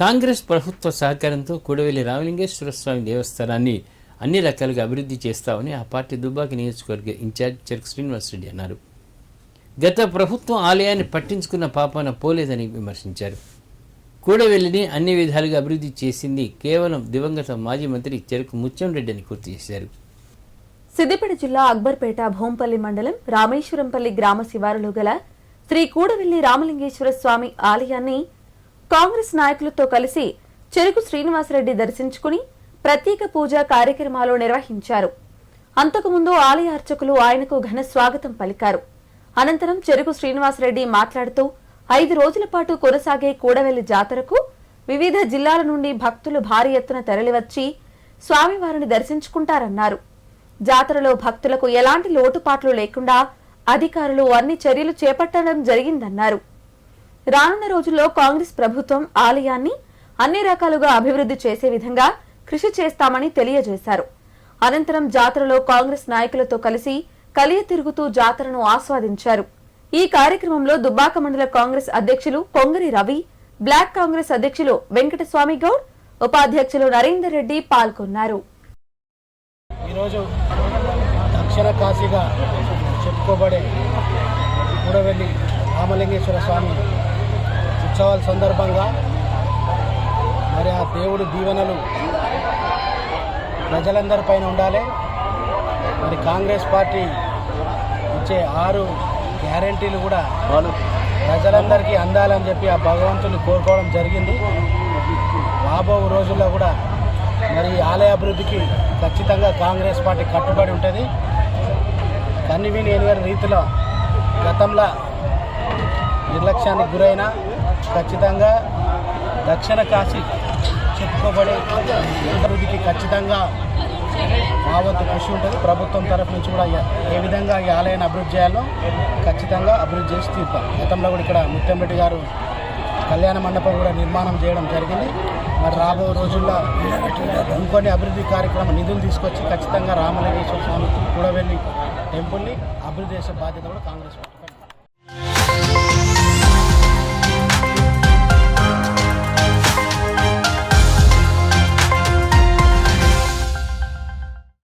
కాంగ్రెస్ ప్రభుత్వ సహకారంతో కూడవెల్లి రామలింగేశ్వర స్వామి దేవస్థానాన్ని అన్ని రకాలుగా అభివృద్ధి చేస్తామని ఆ పార్టీ దుబ్బాక నియోజకవర్గ ఇన్ఛార్జ్ చెరుకు శ్రీనివాసరెడ్డి అన్నారు. గత ప్రభుత్వం ఆలయాన్ని పట్టించుకున్న పాపాన పోలేదని విమర్శించారు. కూడవెల్లిని అన్ని విధాలుగా అభివృద్ధి చేసింది కేవలం దివంగత మాజీ మంత్రి చెరుకు ముత్యంరెడ్డి అని గుర్తు చేశారు. సిద్దిపేట జిల్లా అక్బర్పేట భోంపల్లి మండలం రామేశ్వరంపల్లి గ్రామ శివారులో గల శ్రీ కూడవెల్లి రామలింగేశ్వర స్వామి ఆలయాన్ని కాంగ్రెస్ నాయకులతో కలిసి చెరుకు శ్రీనివాసరెడ్డి దర్శించుకుని ప్రత్యేక పూజా కార్యక్రమాలు నిర్వహించారు. అంతకుముందు ఆలయ అర్చకులు ఆయనకు ఘన స్వాగతం పలికారు. అనంతరం చెరుకు శ్రీనివాసరెడ్డి మాట్లాడుతూ ఐదు రోజుల పాటు కొనసాగే కూడవెల్లి జాతరకు వివిధ జిల్లాల నుండి భక్తులు భారీ ఎత్తున తరలివచ్చి స్వామివారిని దర్శించుకుంటారన్నారు. జాతరలో భక్తులకు ఎలాంటి లోటుపాట్లు లేకుండా అధికారులు అన్ని చర్యలు చేపట్టడం జరిగిందన్నారు. రానున్న రోజుల్లో కాంగ్రెస్ ప్రభుత్వం ఆలయాన్ని అన్ని రకాలుగా అభివృద్ధి చేసే విధంగా కృషి చేస్తామని తెలియజేశారు. అనంతరం జాతరలో కాంగ్రెస్ నాయకులతో కలిసి కలియ తిరుగుతూ జాతరను ఆస్వాదించారు. ఈ కార్యక్రమంలో దుబ్బాక మండల కాంగ్రెస్ అధ్యక్షులు కొంగరి రవి బ్లాక్ కాంగ్రెస్ అధ్యక్షులు వెంకటస్వామి గౌడ్ ఉపాధ్యక్షులు నరేందర్ రెడ్డి పాల్గొన్నారు. ఈరోజు అక్షర కాశీగా చెప్పుకోబడే కూడవెల్లి రామలింగేశ్వర స్వామి ఉత్సవాల సందర్భంగా మరి ఆ దేవుడి దీవెనలు ప్రజలందరిపైన ఉండాలి. మరి కాంగ్రెస్ పార్టీ ఇచ్చే ఆరు గ్యారంటీలు కూడా ప్రజలందరికీ అందాలని చెప్పి ఆ భగవంతుని కోరుకోవడం జరిగింది. రాబో రోజుల్లో కూడా మరి ఆలయ అభివృద్ధికి ఖచ్చితంగా కాంగ్రెస్ పార్టీ కట్టుబడి ఉంటుంది. కన్నివి లేని రీతిలో గతంలో నిర్లక్ష్యానికి గురైన ఖచ్చితంగా దక్షిణ కాశీ చెప్పుకోబడే అభివృద్ధికి ఖచ్చితంగా మా వంతు కృషి ఉంటుంది. ప్రభుత్వం తరఫు నుంచి కూడా ఏ- ఏ విధంగా ఈ ఆలయాన్ని అభివృద్ధి చేయాలో ఖచ్చితంగా అభివృద్ధి చేసి తీర్పాం గతంలో కూడా ఇక్కడ ముత్యంరెడ్డి గారు కళ్యాణ మండపం కూడా నిర్మాణం చేయడం జరిగింది. మరి రాబో రోజుల్లో ఇంకొన్ని అభివృద్ధి కార్యక్రమం నిధులు తీసుకొచ్చి ఖచ్చితంగా రామలింగేశ్వర స్వామికి కూడా వెళ్ళి టెంపుల్ని అభివృద్ధి చేసే బాధ్యత కూడా కాంగ్రెస్ పార్టీ